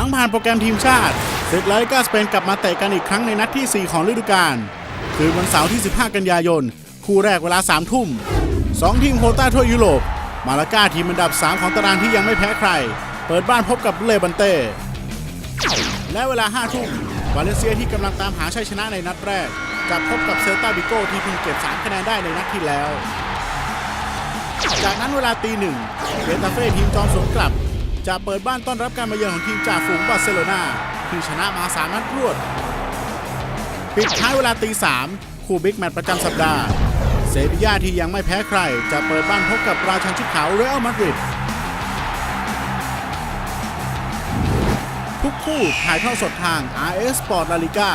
ลังผ่านโปรแกรมทีมชาติศึกลาลิกาสเปนกลับมาเตะกันอีกครั้งในนัดที่ 4 ของฤดูกาลคือวันเสาร์ที่ 15 กันยายน คู่แรกเวลา 3 ทุ่ม 2 ทีมโคต้าทั่วยุโรป มาลาก้าทีมอันดับ 3 ของตารางที่ยังไม่แพ้ใคร เปิดบ้านพบกับเลบันเต้ และเวลา 5 ทุ่มวาเลนเซียที่กำลังตามหาชัยชนะในนัดแรกจะพบกับเซลตาบิโกที่เพิ่งเก็บ 3 คะแนนได้ในนัดที่แล้ว จากนั้นเวลาตีหนึ่งเบตาเฟ่ทีมจอมสวนกลับ จะเปิดบ้านต้อนรับการมาเยือนของทีมจ่าฝูงบาร์เซโลนาที่ชนะมา3นัดรวด ปิดท้ายเวลาตีสามคู่บิ๊กแมตช์ประจำสัปดาห์ เซบีย่าที่ยังไม่แพ้ใคร จะเปิดบ้านพบกับราชันชุดขาวเรอัลมาดริดทุกคู่ถ่ายทอดสดทาง RS Sport La Liga